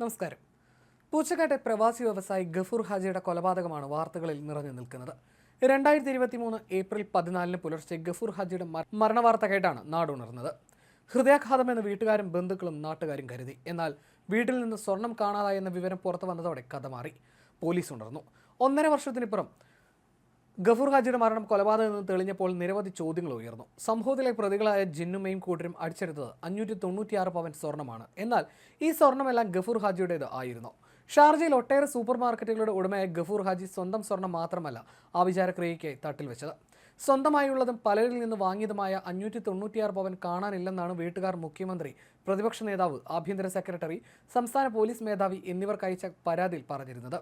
നമസ്കാരം. പൂച്ചക്കാട്ടെ പ്രവാസി വ്യവസായി ഗഫൂർ ഹാജിയുടെ കൊലപാതകമാണ് വാർത്തകളിൽ നിറഞ്ഞു നിൽക്കുന്നത്. രണ്ടായിരത്തി ഇരുപത്തി മൂന്ന് ഏപ്രിൽ പതിനാലിന് പുലർച്ചെ ഗഫൂർ ഹാജിയുടെ മരണ മരണവാർത്ത കേട്ടാണ് നാടുണർന്നത്. ഹൃദയാഘാതമെന്ന് വീട്ടുകാരും ബന്ധുക്കളും നാട്ടുകാരും കരുതി. എന്നാൽ വീട്ടിൽ നിന്ന് സ്വർണം കാണാതായെന്ന വിവരം പുറത്തു വന്നതോടെ കഥ മാറി. പോലീസ് ഉണർന്നു. ഒന്നര വർഷത്തിനിപ്പുറം ഗഫൂർ ഹാജിയുടെ മരണം കൊലപാതകം എന്ന് തെളിഞ്ഞപ്പോൾ നിരവധി ചോദ്യങ്ങൾ ഉയർന്നു. സംഭവത്തിലെ പ്രതികളായ ജിന്നുമയും കൂട്ടരും അടിച്ചെടുത്തത് അഞ്ഞൂറ്റി തൊണ്ണൂറ്റിയാറ് പവൻ സ്വർണമാണ് എന്നാൽ ഈ സ്വർണമെല്ലാം ഗഫൂർ ഹാജിയുടേത് ആയിരുന്നു. ഷാർജയിൽ ഒട്ടേറെ സൂപ്പർ മാർക്കറ്റുകളുടെ ഉടമയായ ഗഫൂർ ഹാജി സ്വന്തം സ്വർണം മാത്രമല്ല ആ വിചാരക്രിയയ്ക്കായി തട്ടിൽ വെച്ചത്. സ്വന്തമായുള്ളതും പലരിൽ നിന്ന് വാങ്ങിയതുമായ അഞ്ഞൂറ്റി തൊണ്ണൂറ്റിയാറ് പവൻ കാണാനില്ലെന്നാണ് വീട്ടുകാർ മുഖ്യമന്ത്രി പ്രതിപക്ഷ നേതാവ് ആഭ്യന്തര സെക്രട്ടറി സംസ്ഥാന പോലീസ് മേധാവി എന്നിവർക്കയച്ച പരാതിയിൽ പറഞ്ഞിരുന്നത്.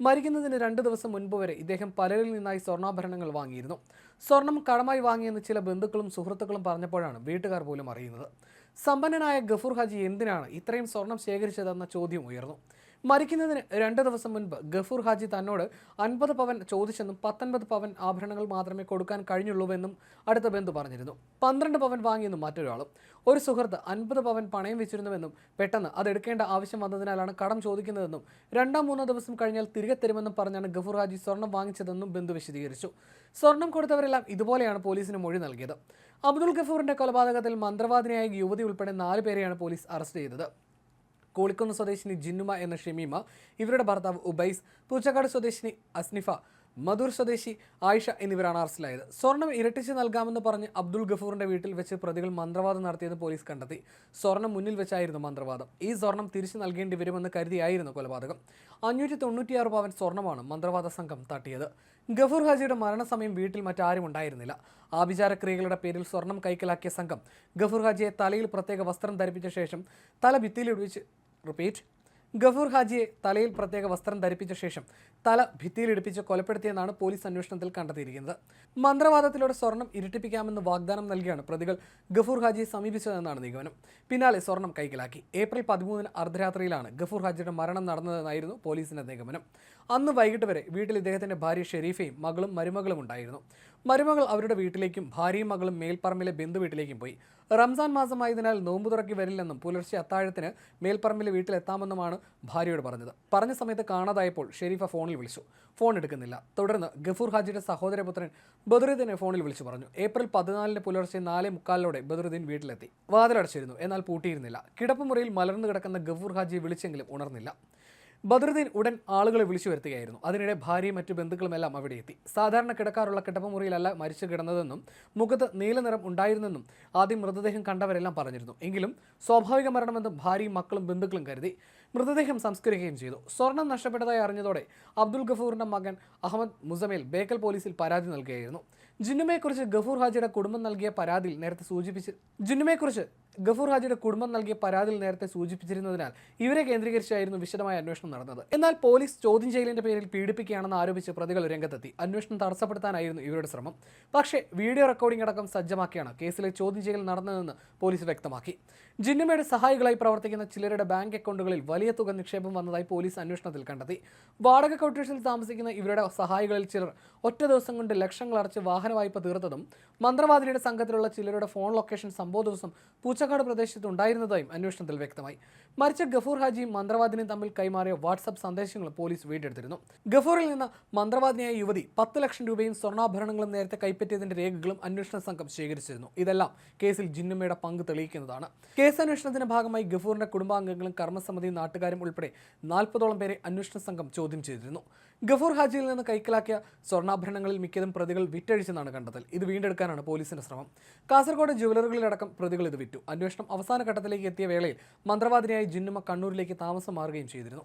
മരിക്കുന്നതിന് രണ്ട് ദിവസം മുൻപ് വരെ ഇദ്ദേഹം പലരിൽ നിന്നായി സ്വർണാഭരണങ്ങൾ വാങ്ങിയിരുന്നു. സ്വർണം കടമായി വാങ്ങിയെന്ന് ചില ബന്ധുക്കളും സുഹൃത്തുക്കളും പറഞ്ഞപ്പോഴാണ് വീട്ടുകാർ പോലും അറിയുന്നത്. സമ്പന്നനായ ഗഫൂർ ഹാജി എന്തിനാണ് ഇത്രയും സ്വർണം ശേഖരിച്ചതെന്ന ചോദ്യം ഉയർന്നു. മരിക്കുന്നതിന് രണ്ട് ദിവസം മുൻപ് ഗഫൂർ ഹാജി തന്നോട് അൻപത് പവൻ ചോദിച്ചെന്നും പത്തൊൻപത് പവൻ ആഭരണങ്ങൾ മാത്രമേ കൊടുക്കാൻ കഴിഞ്ഞുള്ളൂവെന്നും അടുത്ത ബന്ധു പറഞ്ഞിരുന്നു. പന്ത്രണ്ട് പവൻ വാങ്ങിയെന്നും മറ്റൊരാളും ഒരു സുഹൃത്ത് അൻപത് പവൻ പണയം വെച്ചിരുന്നുവെന്നും പെട്ടെന്ന് അത് എടുക്കേണ്ട ആവശ്യം വന്നതിനാലാണ് കടം ചോദിക്കുന്നതെന്നും രണ്ടാം മൂന്നോ ദിവസം കഴിഞ്ഞാൽ തിരികെ തരുമെന്നും പറഞ്ഞാണ് ഗഫൂർ ഹാജി സ്വർണം വാങ്ങിച്ചതെന്നും ബന്ധു വിശദീകരിച്ചു. സ്വർണം കൊടുത്തവരെല്ലാം ഇതുപോലെയാണ് പോലീസിന് മൊഴി നൽകിയത്. അബ്ദുൾ ഗഫൂറിന്റെ കൊലപാതകത്തിൽ മന്ത്രവാദിനിയായ യുവതി ഉൾപ്പെടെ നാല് പേരെയാണ് പോലീസ് അറസ്റ്റ് ചെയ്തത്. കോളിക്കുന്ന് സ്വദേശിനി ജിന്നുമ എന്ന ഷമീമ ഇവരുടെ ഭർത്താവ് ഉബൈസ് പൂച്ചക്കാട് സ്വദേശിനി അസ്നിഫ മധൂർ സ്വദേശി ആയിഷ എന്നിവരാണ് അറസ്റ്റിലായത്. സ്വർണം ഇരട്ടിച്ച് നൽകാമെന്ന് പറഞ്ഞ് അബ്ദുൾ ഗഫൂറിന്റെ വീട്ടിൽ വെച്ച് പ്രതികൾ മന്ത്രവാദം നടത്തിയത് പോലീസ് കണ്ടെത്തി. സ്വർണം മുന്നിൽ വെച്ചായിരുന്നു മന്ത്രവാദം. ഈ സ്വർണം തിരിച്ചു നൽകേണ്ടി വരുമെന്ന് കരുതിയായിരുന്നു കൊലപാതകം. അഞ്ഞൂറ്റി തൊണ്ണൂറ്റിയാറ് പവൻ സ്വർണമാണ് മന്ത്രവാദ സംഘം തട്ടിയത്. ഗഫൂർ ഹാജിയുടെ മരണസമയം വീട്ടിൽ മറ്റാരും ഉണ്ടായിരുന്നില്ല. ആഭിചാരക്രിയകളുടെ പേരിൽ സ്വർണം കൈക്കലാക്കിയ സംഘം ഗഫൂർ ഹാജിയെ തലയിൽ പ്രത്യേക വസ്ത്രം ധരിപ്പിച്ച ശേഷം തല ഭിത്തിയിലിടിച്ച് റിപ്പീറ്റ്. ഗഫൂർ ഹാജിയെ തലയിൽ പ്രത്യേക വസ്ത്രം ധരിപ്പിച്ച ശേഷം തല ഭിത്തിയിലിടിപ്പിച്ച് കൊലപ്പെടുത്തിയെന്നാണ് പോലീസ് അന്വേഷണത്തിൽ കണ്ടെത്തിയിരിക്കുന്നത്. മന്ത്രവാദത്തിലൂടെ സ്വർണം ഇരട്ടിപ്പിക്കാമെന്ന് വാഗ്ദാനം നൽകിയാണ് പ്രതികൾ ഗഫൂർ ഹാജിയെ സമീപിച്ചതെന്നാണ് നിഗമനം. പിന്നാലെ സ്വർണം കൈക്കലാക്കി. ഏപ്രിൽ പതിമൂന്നിന് അർദ്ധരാത്രിയിലാണ് ഗഫൂർ ഹാജിയുടെ മരണം നടന്നതെന്നായിരുന്നു പോലീസിന്റെ നിഗമനം. അന്ന് വൈകിട്ട് വരെ വീട്ടിൽ ഇദ്ദേഹത്തിന്റെ ഭാര്യ ഷെരീഫയും മകളും മരുമകളും ഉണ്ടായിരുന്നു. മരുമകൾ അവരുടെ വീട്ടിലേക്കും ഭാര്യയും മകളും മേൽപ്പറമ്പിലെ ബന്ധു വീട്ടിലേക്കും പോയി. റംസാൻ മാസമായതിനാൽ നോമ്പ് തുറക്കി വരില്ലെന്നും പുലർച്ചെ അത്താഴത്തിന് മേൽപ്പറമ്പിലെ വീട്ടിലെത്താമെന്നുമാണ് ഭാര്യയോട് പറഞ്ഞത്. പറഞ്ഞ സമയത്ത് കാണാതായപ്പോൾ ഷെരീഫ ഫോണിൽ വിളിച്ചു. ഫോൺ എടുക്കുന്നില്ല. തുടർന്ന് ഗഫൂർ ഹാജിയുടെ സഹോദരപുത്രൻ ബദറുദ്ദീനെ ഫോണിൽ വിളിച്ചു പറഞ്ഞു. ഏപ്രിൽ പതിനാലിന് പുലർച്ചെ നാല് മുക്കാലിലൂടെ ബദറുദ്ദീൻ വീട്ടിലെത്തി. വാതിലടച്ചിരുന്നു. എന്നാൽ പൂട്ടിയിരുന്നില്ല. കിടപ്പുമുറിയിൽ മലർന്നു കിടക്കുന്ന ഗഫൂർ ഹാജിയെ വിളിച്ചെങ്കിലും ഉണർന്നില്ല. ബദറുദ്ദീൻ ഉടൻ ആളുകളെ വിളിച്ചു വരുത്തുകയായിരുന്നു. അതിനിടെ ഭാര്യയും മറ്റു ബന്ധുക്കളുമെല്ലാം അവിടെ എത്തി സാധാരണ കിടക്കാറുള്ള കിടപ്പുമുറിയിലല്ല മരിച്ചു കിടന്നതെന്നും മുഖത്ത് നീലനിറം ഉണ്ടായിരുന്നെന്നും ആദ്യം മൃതദേഹം കണ്ടവരെല്ലാം പറഞ്ഞിരുന്നു. എങ്കിലും സ്വാഭാവിക മരണമെന്ന് ഭാര്യയും മക്കളും ബന്ധുക്കളും കരുതി മൃതദേഹം സംസ്കരിക്കുകയും ചെയ്തു. സ്വർണം നഷ്ടപ്പെട്ടതായി അറിഞ്ഞതോടെ അബ്ദുൽ ഗഫൂറിന്റെ മകൻ അഹമ്മദ് മുസമേൽ ബേക്കൽ പോലീസിൽ പരാതി നൽകുകയായിരുന്നു. ജിന്നുമയെക്കുറിച്ച് ഗഫൂർ ഹാജിയുടെ കുടുംബം നൽകിയ പരാതിയിൽ നേരത്തെ സൂചിപ്പിച്ച് ജിന്നുമയെക്കുറിച്ച് ഗഫൂർ ഹാജിയുടെ കുടുംബം നൽകിയ പരാതിയിൽ നേരത്തെ സൂചിപ്പിച്ചിരുന്നതിനാൽ ഇവരെ കേന്ദ്രീകരിച്ചായിരുന്നു വിശദമായ അന്വേഷണം നടന്നത്. എന്നാൽ പോലീസ് ചോദ്യം ചെയ്യലിന്റെ പേരിൽ പീഡിപ്പിക്കുകയാണെന്ന് ആരോപിച്ച് പ്രതികൾ രംഗത്തെത്തി. അന്വേഷണം തടസ്സപ്പെടുത്താനായിരുന്നു ഇവരുടെ ശ്രമം. പക്ഷേ വീഡിയോ റെക്കോർഡിംഗ് അടക്കം സജ്ജമാക്കിയാണ് കേസിലെ ചോദ്യം ചെയ്യൽ നടന്നതെന്ന് പോലീസ് വ്യക്തമാക്കി. ജിന്നുമയുടെ സഹായികളായി പ്രവർത്തിക്കുന്ന ചിലരുടെ ബാങ്ക് അക്കൗണ്ടുകളിൽ വലിയ തുക നിക്ഷേപം വന്നതായി പോലീസ് അന്വേഷണത്തിൽ കണ്ടെത്തി. വാടക കൊട്ടേഷനിൽ താമസിക്കുന്ന ഇവരുടെ സഹായികളിൽ ചിലർ ഒറ്റ ദിവസം കൊണ്ട് ലക്ഷങ്ങൾ അടച്ച് വാഹന വായ്പ തീർത്തതും മന്ത്രവാദിയുടെ സംഘത്തിലുള്ള ചിലരുടെ ഫോൺ ലൊക്കേഷൻ സംഭവ ദിവസം പൂച്ചക്കാട് പ്രദേശത്ത് ഉണ്ടായിരുന്നതായും അന്വേഷണത്തിൽ വ്യക്തമായി. മരിച്ച ഗഫൂർ ഹാജിയും മന്ത്രവാദിനിയും തമ്മിൽ കൈമാറിയ വാട്സപ്പ് സന്ദേശങ്ങൾ പോലീസ് വീണ്ടെടുത്തിരുന്നു. ഗഫൂറിൽ നിന്ന് മന്ത്രവാദിനിയായ യുവതി പത്ത് ലക്ഷം രൂപയും സ്വർണാഭരണങ്ങളും നേരത്തെ കൈപ്പറ്റിയതിന്റെ രേഖകളും അന്വേഷണ സംഘം ശേഖരിച്ചിരുന്നു. ഇതെല്ലാം കേസിൽ ജിന്നുമ്മയുടെ പങ്ക് തെളിയിക്കുന്നതാണ്. കേസ് അന്വേഷണത്തിന്റെ ഭാഗമായി ഗഫൂറിന്റെ കുടുംബാംഗങ്ങളും കർമ്മസമിതിയും നാട്ടുകാരും ഉൾപ്പെടെ നാൽപ്പതോളം പേരെ അന്വേഷണ സംഘം ചോദ്യം ചെയ്തിരുന്നു. ഗഫൂർ ഹാജിയിൽ നിന്ന് കൈക്കലാക്കിയ സ്വർണാഭരണങ്ങളിൽ മിക്കതും പ്രതികൾ വിറ്റഴിച്ചെന്നാണ് കണ്ടെത്തൽ. ഇത് വീണ്ടെടുക്കാനാണ് പോലീസിന്റെ ശ്രമം. കാസർഗോഡ് ജ്വല്ലറികളിലടക്കം പ്രതികൾ ഇത് വിറ്റു. അന്വേഷണം അവസാന ഘട്ടത്തിലേക്ക് എത്തിയ വേളയിൽ മന്ത്രവാദിനിയായി ജിന്നുമ കണ്ണൂരിലേക്ക് താമസം മാറുകയും ചെയ്തിരുന്നു.